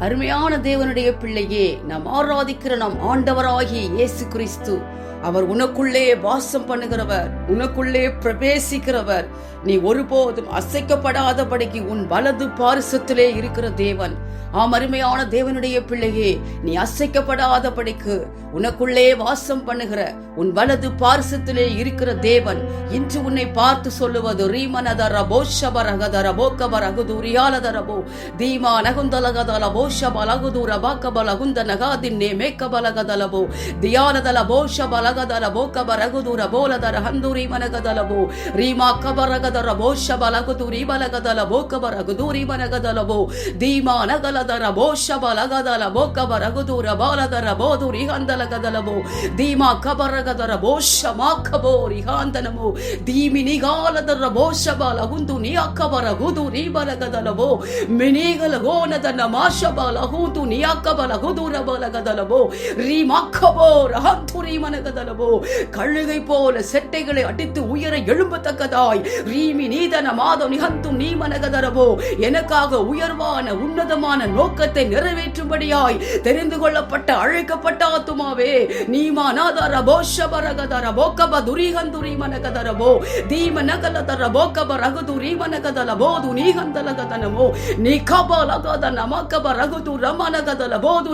அருமையான தேவனுடைய பிள்ளையே நாம் ஆராதிக்கிற நம் ஆண்டவராகிய இயேசு கிறிஸ்து. அவர் உனக்குள்ளே வாசம் பண்ணுகிறவர் உனக்குள்ளே பிரவேசிக்கிறவர். நீ ஒருபோதும் அசைக்கப்படாதபடிக்கு உன் வலது பாரிசத்திலே இருக்கிற தேவன். ஆம் அருமையான தேவனுடைய பிள்ளையே நீ அசைக்கப்படாதபடிக்கு உனக்குள்ளே வாசம் பண்ணுகிற உன் வலது பாரிசத்திலே இருக்கிற தேவன் இன்று உன்னை பார்த்து சொல்லுவது ரீமனதர ரபோ ஷபரகத ரபோ தீமா நகுந்தலகத லபோ ஷபலகுது ரபாக்கப மேக்கபலகதலபோ தியாலதலபோ ஷபலகதலபோ கபரகுது ரபோலதர ஹந்துரி ரீமா கபரகத போஷபலகுது ரீபலகதலபோ ரீமனகதலபோ தீமா நகல போ ஷபலகதலபோ கபரகுது ரபாலதர போது ரிஹந்தலகதலபோ தீமா கபரகதர போ ஷமாக்கபோ ரிஹாந்தனமோ தீமி நிகாலதர போ ஷபலகுந்து நியாக்கபரகுது ரீபலகதலபோ மினிகலகோனதன மாஷபலகுது நியாக்கபலகுது ரபலகதலபோ ரீமாக்கபோ ரஹந்துரி கழுகை போல செட்டைகளை அடித்து உயர எழும்பத்தக்கதாய் ரீமி நீதன மாதம் நிகந்தும் நீ மனகதரபோ எனக்காக உயர்வான உன்னதமான நோக்கத்தை நிறைவேற்றும்படியாய் தெரிந்து கொள்ளப்பட்ட அழைக்கப்பட்ட ஆத்துமாவே. நீமா நாதர போஷபரகதர போக்கப துரிகந்துரி மனகதரபோ தீம நகலதர போக்கப ரகுது ரீமனகதல போது நீகந்தலகதனமோ நீ கபலகதன மக்கப ரகுது ரமனகதல போது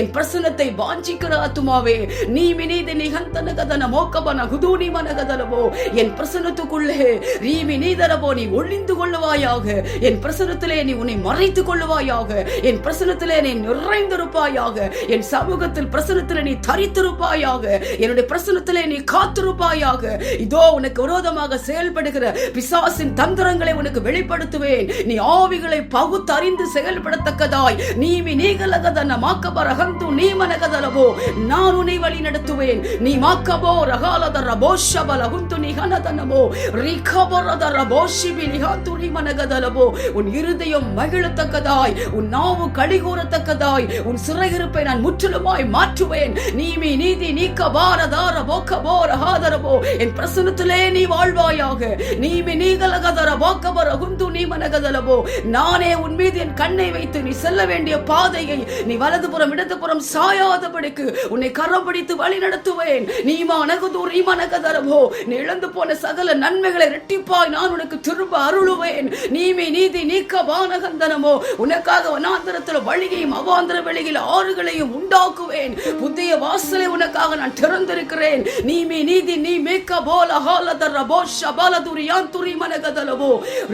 என் பிரசனத்தை வாஞ்சிக்கிற ஆத்துமாவே. நீ மினித நிகந்தனகதன மோக்கபன குதூனி மனகதலபோ என் பிரசனத்துக்குள்ளே ரீமி நீதரபோ நீ ஒளிந்து கொள்ளுவாயாக. என் பிரசனத்திலே நீ உன்னை மறைத்துக் கொள்ளுவாய். இருப்பாயாக? என் பிரசனத்திலே நீ நிறைந்திருப்பாயாக. என் சமூகத்தில் பிரசனத்திலே நீ தரித்திருப்பாயாக. என்னுடைய பிரசனத்திலே நீ காத்திருப்பாயாக. இதோ உனக்கு விரோதமாக செயல்படுகிற பிசாசின் தந்திரங்களை உனக்கு வெளிப்படுத்துவேன். நீ ஆவிகளை பகுத்தறிந்து செயல்படத்தக்கதாய். நீமி நீகலகதன மாக்கபரகந்து நீ மனகதலவோ நான் உன்னை வழி நடத்துவேன். நீ மாக்கபோ ரகாலத ரபோஷபல குந்து நிகனதனமோ. ரிகபரத ரபோஷிபி நிகாந்து நீ மனகதலவோ உன் இருதயம் மகிழத்தக்கதாய். உன் நாவு கடிகூறத்தக்கதாய் உன் சிறையிருப்பை நான் முற்றிலுமாய் மாற்றுவேன். நீமி நீதி நீக்க பாரதார போக்க போர ஹாதரபோ என் பிரசனத்திலே நீ வாழ்வாயாக. நீமி நீகலகதர போக்கபர குந்து நீ மனகதலபோ நானே உன் மீது என் கண்ணை வைத்து நீ செல்ல வேண்டிய பாதையை நீ வலதுபுறம் இடதுபுறம் சாயாதபடிக்கு உன்னை கரம் பிடித்து வழி நடத்துவேன். நீமா நகுது ரீமனகதரபோ நீ இழந்து போன சகல நன்மைகளை ரெட்டிப்பாய் நான் உனக்கு திரும்ப அருளுவேன். நீமி நீதி நீக்க வானகந்தனமோ. உனக்காக வனாந்திரத்தில் வழியையும் அவாந்திர வெளியில் ஆறுகளையும் உண்டாக்குவேன். புதிய வாசலை உனக்காக நான் திறந்திருக்கிறேன். நீமி நீதி நீ மேக்க போல ஹாலதர போஷ பாலதுரி யாந்துரி மனகதலவோ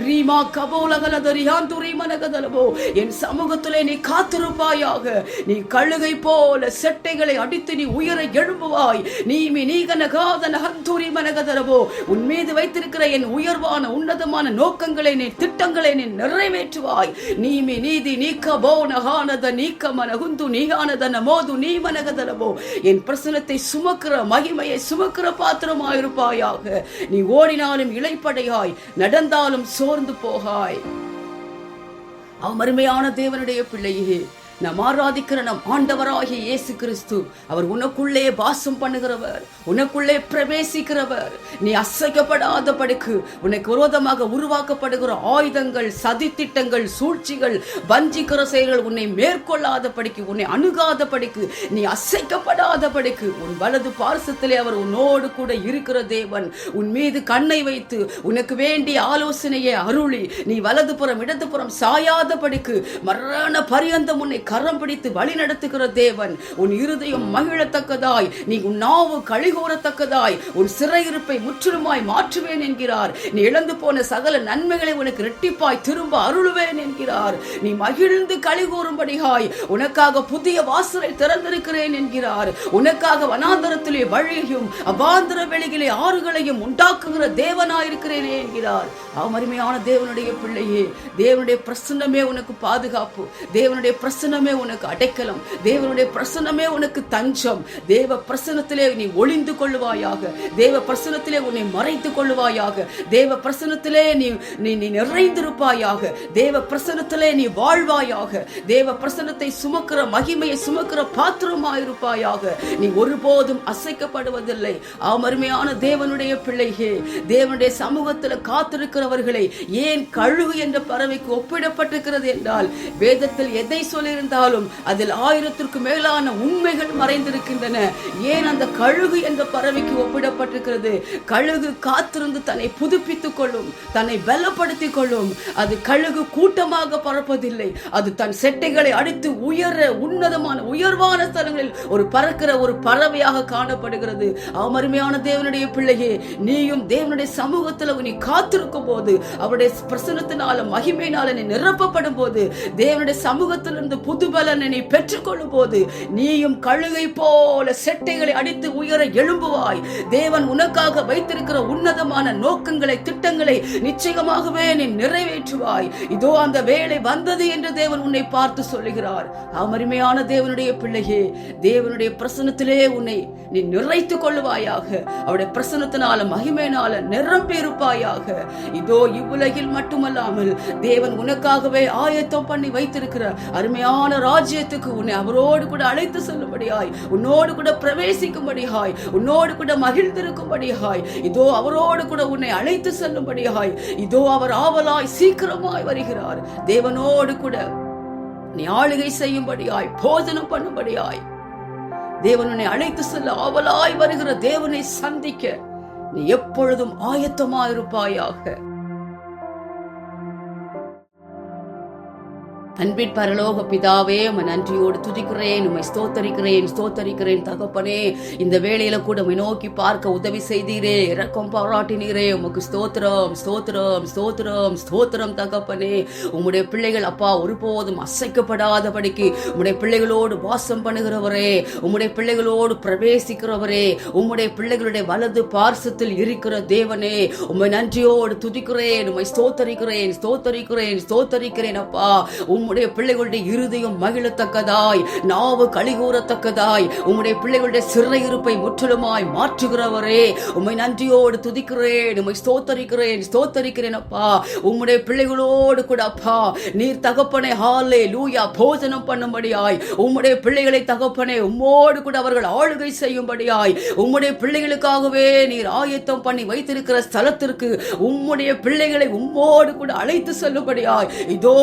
ரீமா கபோலகலதரி யாந்துரி மனகதலவோ என் சமூகத்திலே நீ காத்திருப்பாயாக. நீ கழுகை போல செட்டைகளை அடித்து நீ உயிரை எழும்புவாய். நீமி நீகனகாதன ஹந்துரி மனகதலவோ உன் மீது வைத்திருக்கிற என் உயர்வான உன்னதமான நோக்கங்களை நீ திட்டங்களை நீ நிறைவேற்றுவாய். நீமி நீதி நீக்கபோ நகானத நீக்க மனகுந்து நீகானத நமோது நீ மனகதலவோ என் பிரசனத்தை சுமக்கிற மகிமையை சுமக்கிற பாத்திரமாயிருப்பாயாக. நீ ஓடினாலும் இளைப்படையாய் நடந்தாலும் சோர்ந்து போகாய். அவன் அருமையான தேவனுடைய பிள்ளையே நாம் ஆராதிக்கிற நம் ஆண்டவராகிய இயேசு கிறிஸ்து அவர் உனக்குள்ளே வாசம் பண்ணுகிறவர் உனக்குள்ளே பிரவேசிக்கிறவர். நீ அசைக்கப்படாதபடிக்கு உனக்கு விரோதமாக உருவாக்கப்படுகிற ஆயுதங்கள் சதித்திட்டங்கள் சூழ்ச்சிகள் வஞ்சிக்கிற செயல்கள் உன்னை மேற்கொள்ளாதபடிக்கு உன்னை அணுகாதபடிக்கு நீ அசைக்கப்படாதபடிக்கு உன் வலது பார்சத்திலே அவர் உன்னோடு கூட இருக்கிற தேவன். உன் மீது கண்ணை வைத்து உனக்கு வேண்டிய ஆலோசனையை அருளி நீ வலதுபுறம் இடதுபுறம் சாயாதபடிக்கு மரண பரியந்தம் உன்னை கரம் பிடித்து வழி நடத்துகிற தேவன் உன் இருதயம் மகிழத்தக்கதாய் நீ உன் நாவு கழிகோரத்தக்கதாய் உன் சிறையிருப்பை முற்றிலுமாய் மாற்றுவேன் என்கிறார். நீ இழந்து போன சகல நன்மைகளை உனக்கு இரட்டிப்பாய் திரும்ப அருளுவேன் என்கிறார். நீ மகிழ்ந்து கழிகூறும்படியாய் உனக்காக புதிய வாசலை திறந்திருக்கிறேன் என்கிறார். உனக்காக வனாந்தரத்திலே வழியையும் அபாந்தர வெளியிலே ஆறுகளையும் உண்டாக்குகிற தேவனாயிருக்கிறேனே என்கிறார். அவமருமையான அருமையான தேவனுடைய பிள்ளையே தேவனுடைய பிரசன்னமே உனக்கு பாதுகாப்பு. தேவனுடைய பிரசன்னம் பிரசன்னமே உனக்கு அடைக்கலம். தேவனுடைய பிரசன்னமே உனக்கு தஞ்சம். தேவ பிரசனத்திலே நீ ஒளிந்து கொள்ளுவாயாக. தேவ பிரசனத்திலே உன்னை மறைத்து கொள்ளுவாயாக. தேவ பிரசனத்திலே நீ நீ நீ நிறைந்திருப்பாயாக. தேவ பிரசனத்திலே நீ வாழ்வாயாக. தேவ பிரசனத்தை சுமக்கிற மகிமையை சுமக்கிற பாத்திரமாயிருப்பாயாக. நீ ஒருபோதும் அசைக்கப்படுவதில்லை. அருமையான தேவனுடைய பிள்ளைகே தேவனுடைய சமூகத்தில் காத்திருக்கிறவர்களை ஏன் கழுகு என்ற பறவைக்கு ஒப்பிடப்பட்டிருக்கிறது என்றால் வேதத்தில் எதை சொல்லியிருந்த இருந்தாலும் அதில் ஆயிரத்திற்கு மேலான உண்மைகள் மறைந்திருக்கின்றன. ஏன் அந்த கழுகு என்ற பறவைக்கு ஒப்பிடப்பட்டிருக்கிறது? கழுகு காத்திருந்து தன்னை புதுப்பித்துக் கொள்ளும் தன்னை பலப்படுத்திக் கொள்ளும். அது கழுகு கூட்டமாக பறப்பதில்லை. அது தன் செட்டைகளை அடித்து உயர உன்னதமான உயர்வான ஸ்தலங்களில் ஒரு பறக்கிற ஒரு பறவையாக காணப்படுகிறது. அமருமையான தேவனுடைய பிள்ளையே நீயும் தேவனுடைய சமூகத்தில் நீ காத்திருக்கும் போது அவருடைய பிரசனத்தினால மகிமையினால நீ நிரப்பப்படும் போது தேவனுடைய சமூகத்திலிருந்து புது பலனை நீ பெற்றுக்கொள்ளும் போது நீயும் கழுகை போல செட்டைகளை அடித்து உயர எழும்புவாய். தேவன் உனக்காக வைத்திருக்கிற உன்னதமான நோக்கங்களை திட்டங்களை நிச்சயமாகவே நீ நிறைவேற்றுவாய். இதோ அந்த வேலை வந்தது என்று தேவன் உன்னை பார்த்து சொல்லுகிறார். அமருமையான தேவனுடைய பிள்ளையே தேவனுடைய பிரசனத்திலே உன்னை நீ நிறைத்துக் கொள்ளுவாயாக. அவருடைய பிரசனத்தினால மகிமையினால நிரம்பியிருப்பாயாக. இதோ இவ்வுலகில் மட்டுமல்லாமல் தேவன் உனக்காகவே ஆயத்தம் பண்ணி வைத்திருக்கிற அருமையான ராஜ்யத்துக்கு உன்னை அவரோடு கூட அழைத்து செல்லும்படியாய் உன்னோடு கூட பிரவேசிக்கும்படியாய் உன்னோடு கூட மகிழ்ந்திருக்கும்படியாய் இதோ அவரோடு கூட உன்னை அழைத்து செல்லும்படியாய் இதோ அவர் ஆவலாய் சீக்கிரமாய் வருகிறார். தேவனோடு கூட நீ ஆளுகை செய்யும்படியாய் போஜனம் பண்ணும்படியாய். தேவன் உன்னை அழைத்து செல்ல ஆவலாய் வருகிற தேவனை சந்திக்க நீ எப்பொழுதும் ஆயத்தமாயிருப்பாயாக. அன்பின் பரலோக பிதாவே உமை நன்றியோடு துதிக்கிறேன் உம்மை ஸ்தோத்தரிக்கிறேன் ஸ்தோத்தரிக்கிறேன் தகப்பனே. இந்த வேளையில கூட உமை நோக்கி பார்க்க உதவி செய்தீரே இறக்கம் பாராட்டினீரே. உமக்கு ஸ்தோத்திரம் ஸ்தோத்திரம் ஸ்தோத்திரம் ஸ்தோத்திரம் தகப்பனே. உம்முடைய பிள்ளைகள் அப்பா ஒருபோதும் அசைக்கப்படாதபடிக்கு உம்முடைய பிள்ளைகளோடு வாசம் பண்ணுகிறவரே உம்முடைய பிள்ளைகளோடு பிரவேசிக்கிறவரே உம்முடைய பிள்ளைகளுடைய வலது பார்சத்தில் இருக்கிற தேவனே உம்மை நன்றியோடு துதிக்கிறேன் உம்மை ஸ்தோத்தரிக்கிறேன் ஸ்தோத்தரிக்கிறேன் ஸ்தோத்தரிக்கிறேன் அப்பா. உம் உம்முடைய பிள்ளைகளுடைய இருதயம் மகிழத்தக்கதாய் நாவு கலிகூறத்தக்கதாய் உம்முடைய பிள்ளைகளுடைய சிறையிருப்பை முற்றிலுமாய் மாற்றுகிறவரே உம்மை நன்றியோடு துதிக்கிறேன் உம்மை ஸ்தோத்தரிக்கிறேன் ஸ்தோத்தரிக்கிறேன் அப்பா. உம்முடைய பிள்ளைகளோடு கூட அப்பா நீர் தகப்பனை ஹாலே லூயா போஜனம் பண்ணும்படியாய் உம்முடைய பிள்ளைகளை தகப்பனே உம்மோடு கூட அவர்கள் ஆளுகை செய்யும்படியாய் உம்முடைய பிள்ளைகளுக்காகவே நீர் ஆயத்தம் பண்ணி வைத்திருக்கிற ஸ்தலத்திற்கு உம்முடைய பிள்ளைகளை உம்மோடு கூட அழைத்து செல்லும்படியாய் இதோ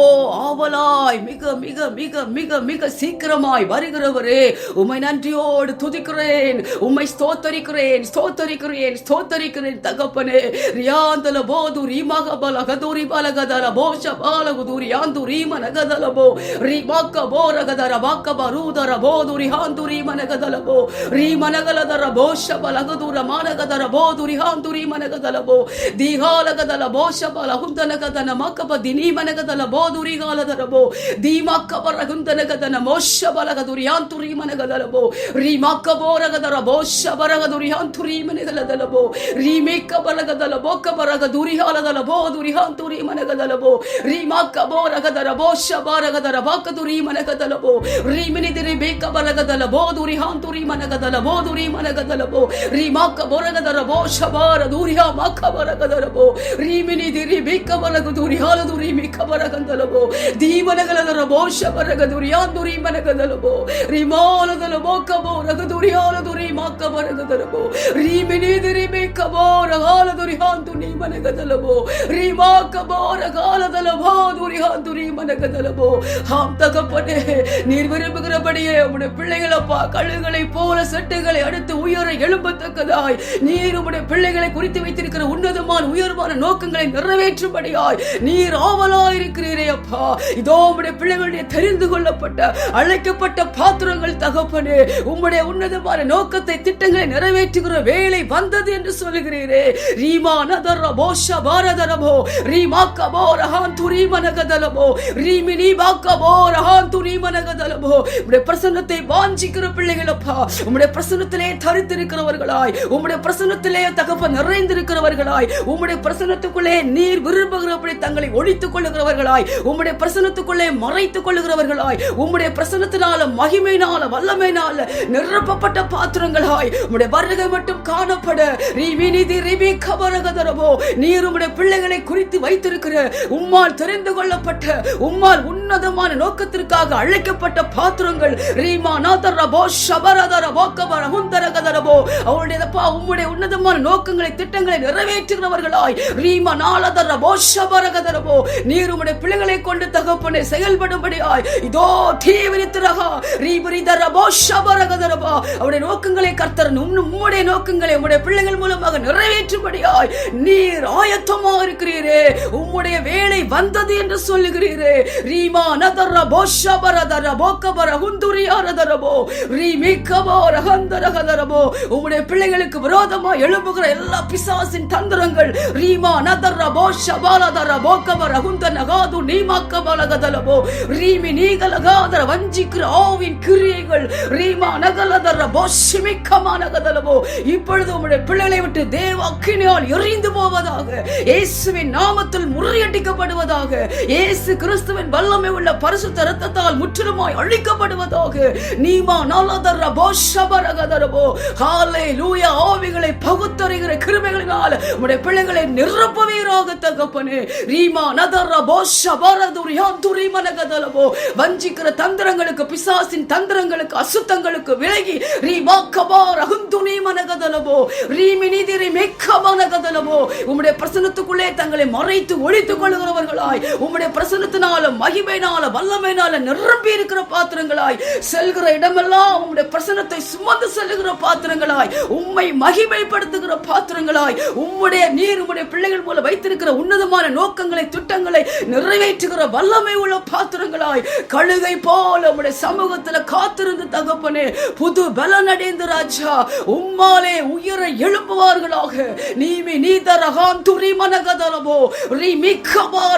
ஆவலா சீக்கிரமாய் மிக மிக மிக மிக மிக சீக்கிரமாய் வருகிறவரே உமை நன்றியோடு துதிக்கிறேன் உம்மை ஸ்தோத்தரிக்கிறேன் ஸ்தோத்தரிக்கிறேன் ஸ்தோத்தரிக்கிறேன் தகப்பனே. ரியாந்தல போது ரீமாக பலகதூரி பலகதர போஷ பாலகுதூரி ஆந்தூரி மனகதலபோ ரீமாக்க போரகதர வாக்க பரூதர போதுரி ஹாந்துரி மனகதலபோ ரீ மனகலதர போஷ பலகதூர மானகதர போதுரி ஹாந்துரி மனகதலபோ தீகாலகதல போஷ பலகுந்தனகதன மக்கப தினி மனகதல போதுரி காலதரபோ ಧೀಮಾಕ್ಕಬರಗುಂದನಗದನ ಮೋಶ ಬಲಗದು ರಿಯಾಂತು ರೀಮಕ್ಕ ಬೋರಗದರ ಮೋಶ ಬರಗದು ರಿಯಾಂತು ರೀಮನೆಗಲದಲಬೋ ರೀಮೇಕ್ಕ ಬಲಗದಲಬೋ. ಕಬರಗ ದುರಿಹಾಲದಲಬೋ ದುರಿಹಾಂತು ರೀಮನಗದಲಬೋ ರೀಮಕ್ಕ ಬೋರಗದರ ಮೋಶ ಬಾರಗದರ ಬಾಕದು ರೀಮನಗದಲಬೋ ರೀಮಿನಿದಿರಿ ಬೇಕ ಬಲಗದಲಬೋ ದುರಿಹಾಂತು ರೀಮನಗದಲಬೋ ದುರಿಮನಗದಲಬೋ. ರೀಮಕ್ಕ ಬೋರಗದರ ಮೋಶ ಬಾರ ದುರಿಹಾ ಮಾಕ ಬರಗದಲಬೋ ರೀಮಿನಿದಿರಿ ಬೇಕ ಬಲಗದು ರಿಹಾಲದು ರೀಮಿಕ ಬರಗದಲಬೋ ದೀ ಬೋಷ ಬರಗದು ರಿಯಾಂದು ರೀಮನಗದಲಬೋ ರಿಮಾಲದಲ ಬೋಕಬೋ ರಗದು ರಿಹಾಲದು ರೀಮಕ್ಕ ಬರಗದಲಬೋ ರೀಮಿನಿ ದಿರಿ ಬಿಕ್ಕ ಬೋ ರಗಾಲದು ರಿಹಾಂತು ನೀಮನಗದಲಬೋ ರೀಮಾಕ ಬೋ ரகாலதல போது ரிஹாந்து ரீமனகதலபோ ஆம் தகப்பனே நீர் விரும்புகிறபடியே உம்முடைய பிள்ளைகளப்பா கழுகுகளை போல செட்டுகளை அடுத்து உயர எழும்பத்தக்கதாய் நீர் உம்முடைய பிள்ளைகளை குறித்து வைத்திருக்கிற உன்னதமான உயர்வான நோக்கங்களை நிறைவேற்றும்படியாய் நீர் ஆவலாயிருக்கிறீரே அப்பா இதோ உம்முடைய பிள்ளைகளுடைய தெரிந்து கொள்ளப்பட்ட அழைக்கப்பட்ட பாத்திரங்கள் தகப்பனே உம்முடைய உன்னதமான நோக்கத்தை திட்டங்களை நிறைவேற்றுகிற வேலை வந்தது என்று சொல்லுகிறீரே. ரீமா நதர போஷ பாரதரமோ ரீமாக்கமோ ரஹான் துரீமனகதலமோ ரீமினி பாக்க போ உம்முடைய பிரசன்னத்தை வாஞ்சிக்கிற பிள்ளைகளப்பா உம்முடைய பிரசன்னத்திலே தரித்திருக்கிறவர்களாய் உம்முடைய பிரசன்னத்திலே தகப்ப நிறைந்திருக்கிறவர்களாய் உம்முடைய பிரசன்னத்துக்குள்ளே நீர் விரும்புகிறபடி தங்களை ஒழித்துக் கொள்ளுகிறவர்களாய் உம்முடைய பிரசன்னத்துக்கு பிரசன்னத்துக்குள்ளே மறைத்துக் கொள்ளுகிறவர்களாய் உம்முடைய பிரசனத்தினால மகிமையினால வல்லமையினால நிரப்பப்பட்ட பாத்திரங்களாய் உம்முடைய வருகை மட்டும் காணப்பட. ரிவி நிதி ரிவி கபரகதரவோ நீர் உம்முடைய பிள்ளைகளை குறித்து வைத்திருக்கிற உம்மால் தெரிந்து கொள்ளப்பட்ட உம்மால் உன்னதமான நோக்கத்திற்காக அழைக்கப்பட்ட பாத்திரங்கள். ரீமா நாதரபோ ஷபரதரபோ கபர அவருடைய அவருடையதப்பா உம்முடைய உன்னதமான நோக்கங்களை திட்டங்களை நிறைவேற்றுகிறவர்களாய் ரீமா நாலதரபோ ஷபரகதரபோ நீர் உம்முடைய பிள்ளைகளை கொண்டு தகப்பன செயல்படும்படியாய். இதோ தீவிரித்திரகா ரீபரிதரபோ ஷபரகதரபோ அவருடைய நோக்கங்களை கர்த்தர் உம்முடைய நோக்கங்களை உம்முடைய பிள்ளைகள் மூலமாக நிறைவேற்றும்படியாய். நீர் ஆயத்தமாக இருக்கிறீரே. உம்முடைய வேலை வந்தது என்று சொல்லுகிறீரே. ரீமா நதர போஷபரதர போக்கபர குந்துரியாரதரபோ. ரீமிக்கபோ ரகந்தரகதரபோ. உம்முடைய பிள்ளைகளுக்கு விரோதமா எழும்புகிற எல்லா பிசாசின் தந்திரங்கள். ரீமா நதர போஷபாலதர போக்கபர குந்த நகாது நகலபோ ரீமி நீகலகாதர வஞ்சிக்கிற ஆவின் கிரியைகள் ரீமா நகலதர போஷிமிக்கமா நகதலபோ இப்பொழுது உங்களுடைய பிள்ளைகளை விட்டு தேவ அக்கினியால் எரிந்து போவதாக இயேசுவின் நாமத்தில் முறியடிக்கப்படுவதாக இயேசு கிறிஸ்துவின் வல்லமை உள்ள பரிசுத்த ரத்தத்தால் முற்றிலுமாய் அழிக்கப்படுவதாக நீமா நலதர போஷபரகதரபோ ஹாலே லூயா ஆவிகளை பகுத்தறிகிற கிருமைகளினால் உங்களுடைய பிள்ளைகளை நிரப்பவீராக தகப்பனே. ரீமா நதர போஷபரதுரியாந்துரி வஞ்சிக்கிற தந்திரங்களுக்கு பிசாசின் தந்திரங்களுக்கு அசுத்தங்களுக்கு விலகி ரீமா கபார் அகுந்துனி மனகதலபோ ரீமி நிதிரி உம்முடைய பிரசனத்துக்குள்ளே தங்களை மறைத்து ஒழித்துக் கொள்கிறவர்களாய் உம்முடைய பிரசன்னத்தினால மகிமையினால வல்லமையினால நிரம்பி இருக்கிற பாத்திரங்களாய் செல்கிற இடமெல்லாம் உம்முடைய பிரசனத்தை சுமந்து செல்லுகிற பாத்திரங்களாய் உம்மை மகிமைப்படுத்துகிற பாத்திரங்களாய் உம்முடைய நீர் உம்முடைய பிள்ளைகள் போல வைத்திருக்கிற உன்னதமான நோக்கங்களை திட்டங்களை நிறைவேற்றுகிற வல்லமை உள்ள பாத்திரங்களாய் கழுகை போல உம்முடைய சமூகத்துல காத்திருந்து தகப்பனே புது பலன் அடைந்து ராஜா உம்மாலே உயர எழுப்புவார்களாக நீமி நீதரகான் துரி மனகதலபோ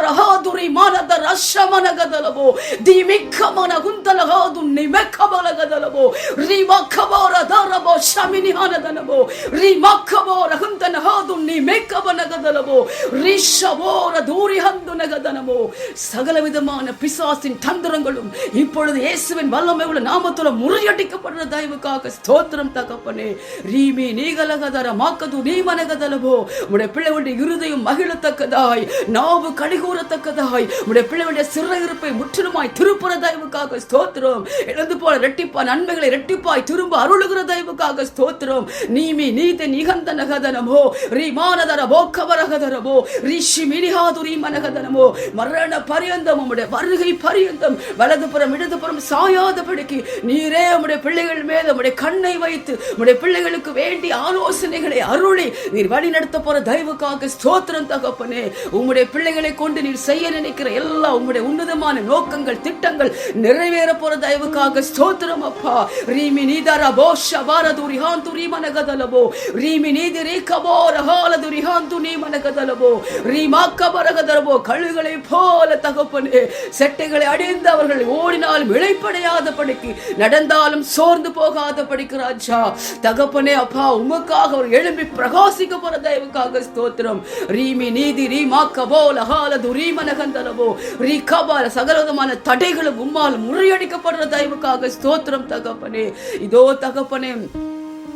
ரகா துரி மனத ரஷமனகதலபோ திமிக்கமன குந்தலகாது நிமெக்கபலகதலபோ ரிமக்கபோர தரபோ ஷமினிஹானதலபோ ரிமக்கபோ ரகுந்தனகாது நிமெக்கபனகதலபோ ரிஷபோர தூரிஹந்து நகதனவோ சகல விதமான பிசாசின் தந்திரங்களும் இப்பொழுது இயேசுவின் வல்லமை உள்ள நாமத்துல முறியடிக்கப்படுற தயவுக்காக ஸ்தோத்திரம் தகப்பனே. ரீமி நீகலகதர மாக்கது நீமனகதலவோ உடைய பிள்ளைகளுடைய இருதயம் மகிழத்தக்கதாய் நாவு கடிகூறத்தக்கதாய் உடைய பிள்ளைகளுடைய சிறையிருப்பை முற்றிலுமாய் திருப்புற தயவுக்காக ஸ்தோத்திரம். இழந்து போல ரெட்டிப்பா நன்மைகளை ரெட்டிப்பாய் திரும்ப அருளுகிற தயவுக்காக ஸ்தோத்திரம். நீமி நீத நிகந்த நகதனமோ. ரீமானதர போக்கவரகதரமோ ரிஷி மினிஹாதுரி மனகதனமோ. மரண பரியந்தம் உடைய வருகை பரியந்தம். வலதுபுறம் இடதுபுறம் சாயாதபடிக்கு நீரே உடைய பிள்ளைகள் மேல் உடைய கண்ணை வைத்து உடைய பிள்ளைகளுக்கு வேண்டிய ஆலோசனைகளை அருளி நீர் வழி நடத்த போற தயவுக்காக ஸ்தோத்திரம் தகப்பனே. உம்முடைய பிள்ளைகளை கொண்டு நீர் செய்ய நினைக்கிற எல்லா உம்முடைய உன்னதமான நோக்கங்கள் திட்டங்கள் நிறைவேற போற தயவுக்காக ஸ்தோத்திரம் அப்பா. ரீமி நீதர போஷ பாரதுரி ஹாந்துரி மனகதலபோ ரீமி நீதி ரீகபோ ரஹாலதுரி ஹாந்துனி மனகதலபோ ரீமாக்கபரகதலபோ கழுகளை போல தகப்பனே. செட்டைகளை அடைந்து அவர்கள் ஓடினாலும் இழைப்படையாத படிக்கு நடந்தாலும் சோர்ந்து போகாத படிக்கு ராஜா. தகப்பனே அப்பா உமக்காக அவர் எழும்பி பிரகாசிக்க போற தயவுக்காக ஸ்தோத்திரம். ரீமி நீதி ரீமாக்கபோ லஹாலது ரீ கபால சகலவிதமான தடைகளும் உம்மால் முறியடிக்கப்படுற தயவுக்காக ஸ்தோத்திரம் தகப்பனே. இதோ தகப்பனே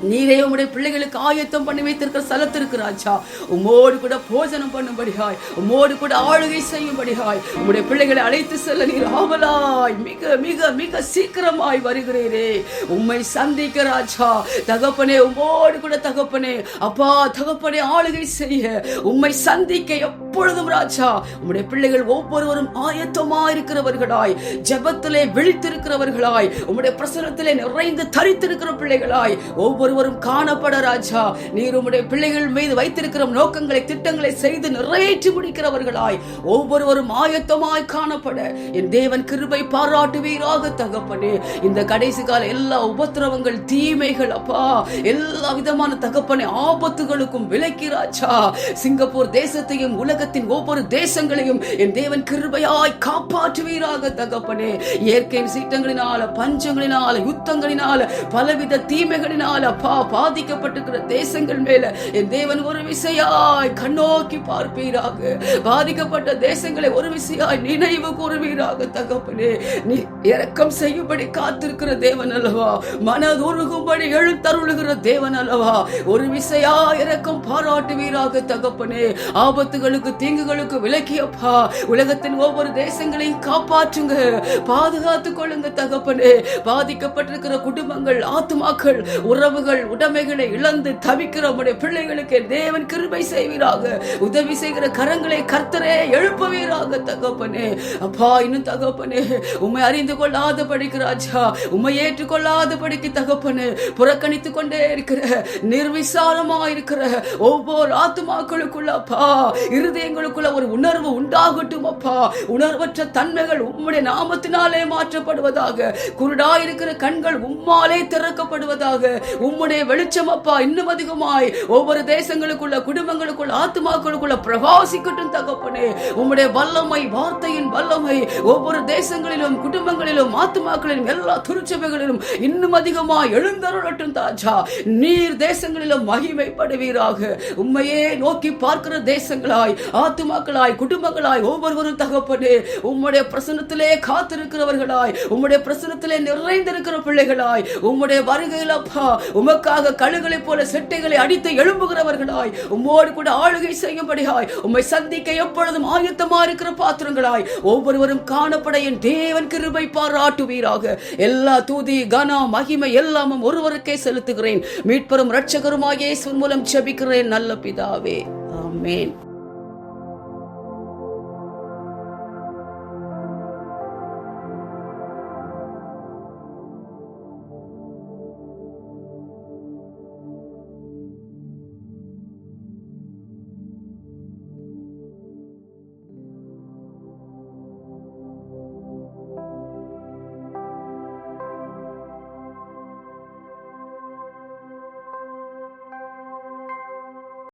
நீரே உம்முடைய பிள்ளைகளுக்கு ஆயத்தம் பண்ணி வைத்திருக்கிற ஸ்தலத்திற்கு ராஜா. உம்மோடு கூட போஜனம் பண்ணும்படியாய் உம்மோடு கூட ஆளுகை செய்யும்படியாய் உம்முடைய பிள்ளைகளை அழைத்து செல்ல நீர் ஆவலாய். மிக மிக மிக சீக்கிரமாய் வருகிறீரே. உம்மை சந்திக்க ராஜா. தகப்பனே உமோடு கூட தகப்பனே அப்பா தகப்பனே ஆளுகை செய்ய உம்மை சந்திக்க எப்பொழுதும் ராஜா. உம்முடைய பிள்ளைகள் ஒவ்வொருவரும் ஆயத்தமா இருக்கிறவர்களாய் ஜபத்திலே விழித்திருக்கிறவர்களாய் உம்முடைய பிரசனத்திலே நிறைந்து தரித்திருக்கிற பிள்ளைகளாய் ஒவ்வொரு ஒருவரும் காணப்பட ராஜா. நீர் உம்முடைய பிள்ளைகள் மீது வைத்திருக்கிற நோக்கங்களை திட்டங்களை செய்து நிறைவேற்றி முடிக்கிறவர்களாய். ஒவ்வொருவரும் ஆயத்தமாய் காணப்பட. என் தேவன் கிருபை பாராட்டுவீராக தகப்பனே. இந்த கடைசி கால எல்லா உபத்திரவங்கள் தீமைகள் அப்பா. எல்லா விதமான தகப்பனை ஆபத்துகளுக்கும் விலக்கி ராஜா. சிங்கப்பூர் தேசத்தையும் உலகத்தின் ஒவ்வொரு தேசங்களையும் என் தேவன் கிருபையாய் காப்பாற்றுவீராக தகப்பனே. இயற்கையின் சீட்டங்களினால பஞ்சங்களினால யுத்தங்களினால பலவித தீமைகளினால அப்பா பாதிக்கப்பட்டிருக்கிற தேசங்கள் மேல என் தேவன் ஒரு விசையாய் கண்ணோக்கி பார்ப்பீராக. பாதிக்கப்பட்ட தேசங்களை ஒரு விசையாய் நினைவு கூறுவீராக தகப்பனே. நீ இறக்கம் செய்யும்படி காத்திருக்கிற தேவன் அல்லவா? மனதுருகும்படி எழுத்தருளுகிற தேவன் அல்லவா? ஒரு விசையா இறக்கம் பாராட்டுவீராக தகப்பனே. ஆபத்துகளுக்கு தீங்குகளுக்கு விலக்கியப்பா. உலகத்தின் ஒவ்வொரு தேசங்களையும் காப்பாற்றுங்க. பாதுகாத்துக் கொள்ளுங்க தகப்பனே. பாதிக்கப்பட்டிருக்கிற குடும்பங்கள் ஆத்துமாக்கள் உறவுகள் உடைமைகளை இழந்து தவிக்கிற உடைய பிள்ளைகளுக்கு தேவன் கிருபை செய்வீராக. உதவி செய்கிற கரங்களை கர்த்தரே எழுப்புவீராக தகப்பனே. அப்பா இன்னும் தகப்பனே உண்மை அறிந்து கொள்ளாத படிக்கிறாச்சா உண்மை ஏற்றுக்கொள்ளாத படிக்கு தகப்பனே புறக்கணித்துக் கொண்டே இருக்கிற நிர்விசாரமா இருக்கிற ஒவ்வொரு ஆத்துமாக்களுக்குள்ள அப்பா இருதயங்களுக்குள்ள ஒரு உணர்வு உண்டாகட்டும் அப்பா. உணர்வற்ற தன்மைகள் உம்முடைய நாமத்தினாலே மாற்றப்படுவதாக குருடா இருக்கிற கண்கள் உம்மாலே திறக்கப்படுவதாக உம்முடைய வெளிச்சம் அப்பா இன்னும் அதிகமாய். ஒவ்வொரு தேசங்களுக்குள்ள குடும்பங்களுக்குள்ள ஆத்மாக்களுக்குள்ள பிரகாசிக்கட்டும் தகப்பனே. உம்முடைய வல்லமை வார்த்தையின் வல்லமை. ஒவ்வொரு தேசங்களிலும் குடும்பங்களிலும் ஆத்மாக்களிலும் எல்லா துருச்சபைகளிலும் இன்னும் அதிகமாய் எழுந்தருளட்டும் தாஜா. நீர் தேசங்களிலும் மகிமைப்படுவீராக. உண்மையே நோக்கி பார்க்கிற தேசங்களாய் ஆத்மாக்களாய் குடும்பங்களாய் ஒவ்வொருவரும் தகப்பனே. உம்முடைய பிரசனத்திலே காத்திருக்கிறவர்களாய் உம்முடைய பிரசனத்திலே நிறைந்திருக்கிற பிள்ளைகளாய். உம்முடைய வருகையில் அப்பா உமக்காக கழுகளைப் போல செட்டைகளை அடித்து எழும்புகிறவர்களாய் உம்மோடு கூட ஆளுகை செய்யும்படியாய் உம்மை சந்திக்க எப்பொழுதும் ஆயத்தமா இருக்கிற பாத்திரங்களாய் ஒவ்வொருவரும் காணப்பட என் தேவன் கிருபை பாராட்டுவீராக. எல்லா தூதி கனா மகிமை எல்லாமும் ஒருவருக்கே செலுத்துகிறேன். மீட்பரும் ரட்சகருமாயே இயேசுவின் மூலம் ஜெபிக்கிறேன் நல்ல பிதாவே. ஆமேன்.